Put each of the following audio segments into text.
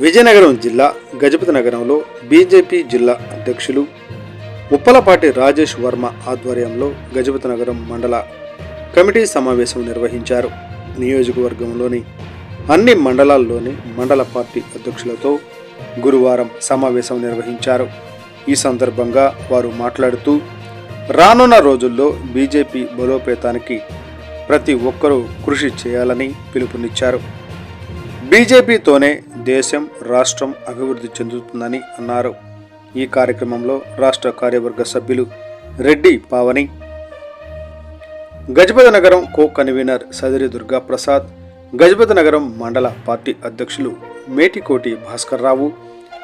విజయనగరం జిల్లా గజపతి నగరంలో బీజేపీ జిల్లా అధ్యక్షులు ఉప్పలపాటి రాజేష్ వర్మ ఆధ్వర్యంలో గజపతి నగరం మండల కమిటీ సమావేశం నిర్వహించారు. నియోజకవర్గంలోని అన్ని మండలాల్లోని మండల పార్టీ అధ్యక్షులతో గురువారం సమావేశం నిర్వహించారు. ఈ సందర్భంగా వారు మాట్లాడుతూ రానున్న రోజుల్లో బీజేపీ బలోపేతానికి ప్రతి ఒక్కరూ కృషి చేయాలని పిలుపునిచ్చారు. బీజేపీతోనే దేశం రాష్ట్రం అభివృద్ధి చెందుతుందని అన్నారు. ఈ కార్యక్రమంలో రాష్ట్ర కార్యవర్గ సభ్యులు రెడ్డి పావని గజపతి నగరం కో కన్వీనర్ సదరి దుర్గా ప్రసాద్ గజపతి నగరం మండల పార్టీ అధ్యక్షులు మేటికోటి భాస్కర్ రావు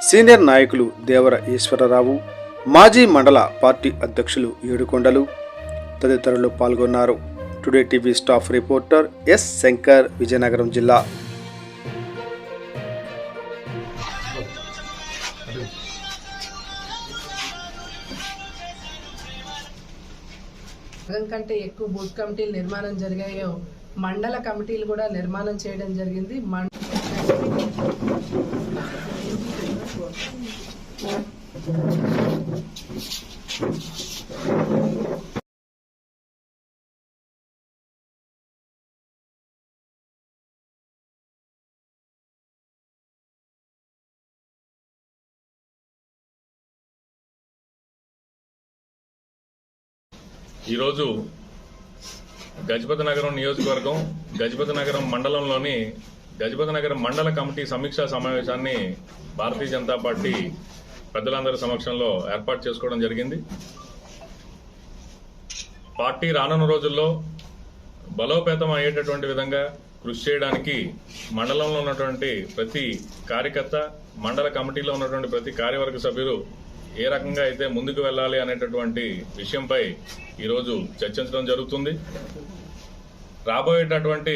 సీనియర్ నాయకులు దేవర ఈశ్వరరావు మాజీ మండల పార్టీ అధ్యక్షులు ఏడుకొండలు తదితరులు పాల్గొన్నారు. Today TV staff reporter S Shankar Vizianagaram జిల్లా. సగం కంటే ఎక్కువ బూత్ కమిటీలు నిర్మాణం జరిగాయో మండల కమిటీలు కూడా నిర్మాణం చేయడం జరిగింది. మం- ఈరోజు గజపతి నగరం నియోజకవర్గం గజపతి నగరం మండలంలోని గజపతి నగరం మండల కమిటీ సమీక్షా సమావేశాన్ని భారతీయ జనతా పార్టీ పెద్దలందరి సమక్షంలో ఏర్పాటు చేసుకోవడం జరిగింది. పార్టీ రానున్న రోజుల్లో బలోపేతం అయ్యేటటువంటి విధంగా కృషి చేయడానికి మండలంలో ఉన్నటువంటి ప్రతి కార్యకర్త మండల కమిటీలో ఉన్నటువంటి ప్రతి కార్యవర్గ సభ్యులు ఏ రకంగా అయితే ముందుకు వెళ్ళాలి అనేటటువంటి విషయంపై ఈరోజు చర్చించడం జరుగుతుంది. రాబోయేటటువంటి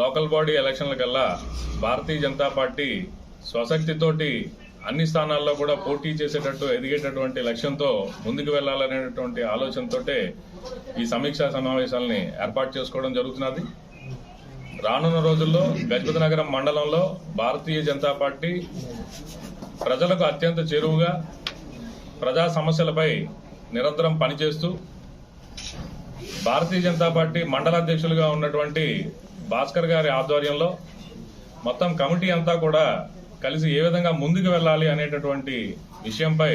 లోకల్ బాడీ ఎలక్షన్ల కల్లా భారతీయ జనతా పార్టీ స్వశక్తితోటి అన్ని స్థానాల్లో కూడా పోటీ చేసేటట్టు ఎదిగేటటువంటి లక్ష్యంతో ముందుకు వెళ్ళాలనేటటువంటి ఆలోచనతోటే ఈ సమీక్షా సమావేశాలని ఏర్పాటు చేసుకోవడం జరుగుతున్నది. రానున్న రోజుల్లో గజపతి నగరం మండలంలో భారతీయ జనతా పార్టీ ప్రజలకు అత్యంత చేరువుగా ప్రజా సమస్యలపై నిరంతరం పనిచేస్తూ భారతీయ జనతా పార్టీ మండల అధ్యక్షులుగా ఉన్నటువంటి భాస్కర్ గారి ఆధ్వర్యంలో మొత్తం కమిటీ అంతా కూడా కలిసి ఏ విధంగా ముందుకు వెళ్ళాలి అనేటటువంటి విషయంపై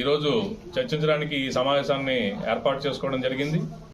ఈరోజు చర్చించడానికి ఈ సమావేశాన్ని ఏర్పాటు చేసుకోవడం జరిగింది.